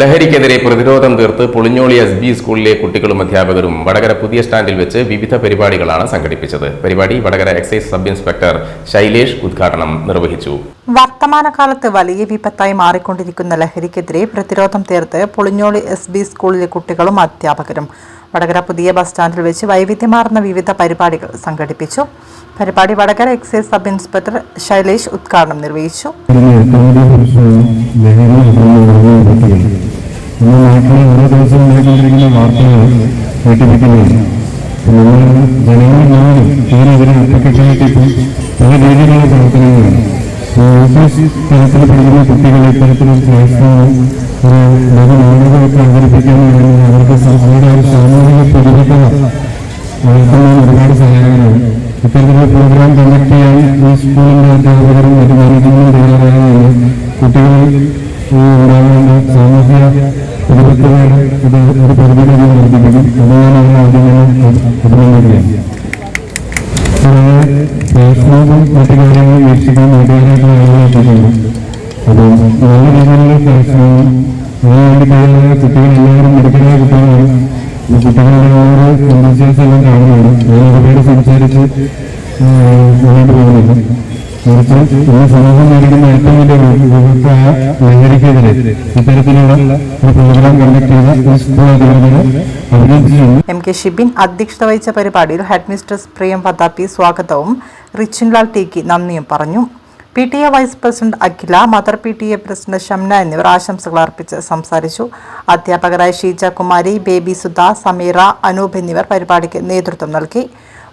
ലഹരിക്കെതിരെ പ്രതിരോധം തീർത്ത് പുളിഞ്ഞോളി എസ് ബി സ്കൂളിലെ കുട്ടികളും അധ്യാപകരും വടകര പുതിയ സ്റ്റാൻഡിൽ വെച്ച് വിവിധ പരിപാടികളാണ് സംഘടിപ്പിച്ചത്. പരിപാടി Vadakara excise sub inspector Shailesh ഉദ്ഘാടനം നിർവഹിച്ചു. വർത്തമാനകാലത്ത് വലിയ വിപത്തായി മാറിക്കൊണ്ടിരിക്കുന്ന ലഹരിക്കെതിരെ പ്രതിരോധം തീർത്ത് പുളിഞ്ഞോളി എസ് ബി സ്കൂളിലെ കുട്ടികളും അധ്യാപകരും. വടകര പുതിയ ബസ് സ്റ്റാൻഡിൽ വെച്ച് വൈവിധ്യമാർന്ന വിവിധ പരിപാടികൾ സംഘടിപ്പിച്ചു. പരിപാടി Vadakara excise sub inspector Shailesh ഉദ്ഘാടനം നിർവഹിച്ചു. ഇതിനെതിരെ പ്രവർത്തനങ്ങളാണ് ഓഫീസ് തലത്തിൽ പഠിക്കുന്ന കുട്ടികളെ ഇത്തരത്തിലുള്ള ക്ലാസ്സുകളും ഒരു ലഘുനാടകമൊക്കെ അവതരിപ്പിക്കാൻ വേണ്ടി അവർക്ക് അവരുടെ ഒരു സാമൂഹിക പ്രതിബദ്ധത വളർത്തുന്നതിന് ഒരുപാട് സഹായകരമാണ് ഇത്തരത്തിലുള്ള പ്രോഗ്രാം കണ്ടക്ട് ചെയ്യാൻ ഈ സ്കൂളിന്റെ അധ്യാപകരും മറ്റു തയ്യാറാകുന്നത് കുട്ടികളിൽ ഉണ്ടാകേണ്ട സാമൂഹിക പ്രതിബദ്ധതയുടെ ഒരു പരിധിയിലേക്ക് വർദ്ധിപ്പിക്കും അത് ഞാൻ അവരെ ആദ്യം തന്നെ അഭിനന്ദിക്കുകയാണ് ഫേസ്ബുക്കും മറ്റു കാര്യങ്ങളും വീക്ഷിക്കാൻ നാട്ടുകാരായിട്ടുള്ള ആളുകൾ അപ്പോൾ നല്ല രീതിയിലുള്ള ഫേസ്ബുക്കും അതിനുവേണ്ടി തയ്യാറായ കുട്ടികൾ എല്ലാവരും മിടുക്കരായ കുട്ടികളാണ്. കുട്ടികളുടെ ടെൻഡൻസീസ് എല്ലാം കാണുന്നുണ്ട്. ഞാൻ ഒരുപാട് സംസാരിച്ച് മുന്നോട്ട് പോകുന്നില്ല ഇന്ന് സമൂഹം നേരിടുന്ന ഏറ്റവും വലിയ വിപത്തായ ലഹരിക്കെതിരെ ഇത്തരത്തിലുള്ള ഒരു പ്രോഗ്രാം കണ്ടക്ട് ചെയ്ത എം കെ ഷിബിൻ അധ്യക്ഷത വഹിച്ച പരിപാടിയിൽ ഹെഡ് മിസ്റ്റേഴ്സ് പ്രിയം പതാപ്പി സ്വാഗതവും റിച്ചിൻലാൽ ടി കി നന്ദിയും പറഞ്ഞു. P T A vice president Akhila mother P T A president Shamna എന്നിവർ ആശംസകൾ അർപ്പിച്ച് സംസാരിച്ചു. അധ്യാപകരായ ഷീജ കുമാരി ബേബി സുധ സമീറ അനൂപ് എന്നിവർ പരിപാടിക്ക് നേതൃത്വം നൽകി.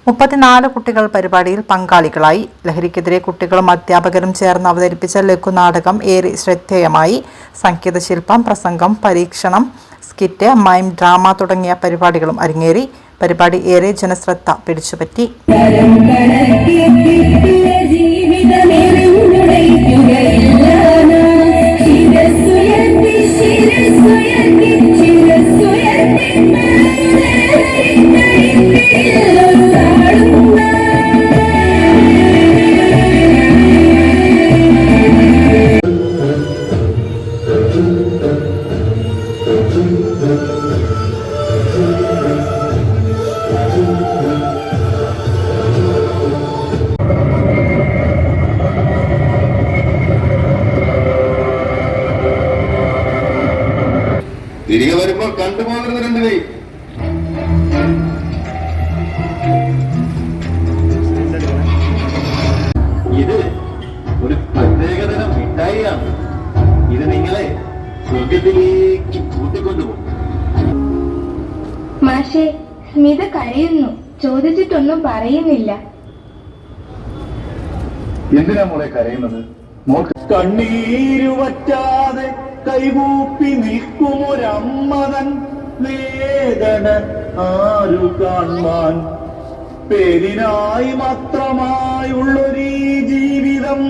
മുപ്പത്തിനാല് കുട്ടികൾ പരിപാടിയിൽ പങ്കാളികളായി. ലഹരിക്കെതിരെ കുട്ടികളും അധ്യാപകരും ചേർന്ന് അവതരിപ്പിച്ച ലഘുനാടകം ഏറെ ശ്രദ്ധേയമായി. സംഗീതശില്പം പ്രസംഗം പരീക്ഷണം സ്കിറ്റ് മൈം ഡ്രാമ തുടങ്ങിയ പരിപാടികളും അരങ്ങേറി. പരിപാടി ഏറെ ജനശ്രദ്ധ പിടിച്ചുപറ്റി. തിരികെ വരുമ്പോൾ കണ്ടുപോകരുത് രണ്ടുപേരും ഇത് ഒരു പ്രത്യേകതരം മിഠായിയാണ്. ഇത് നിങ്ങളെ സ്വർഗത്തിലേക്ക് കൂട്ടിക്കൊണ്ടുപോകും. മാഷെ സ്മിത കരയുന്നു. ചോദിച്ചിട്ടൊന്നും പറയുന്നില്ല. എന്തിനാ മോളെ കരയുന്നത്? കണ്ണീരുവറ്റാതെ കൈകൂപ്പി നിൽക്കുമൊരമ്മതൻ വേദന ആരു കാൺമാൻ പേരിനായി മാത്രമായുള്ളൊരീ ജീവിതം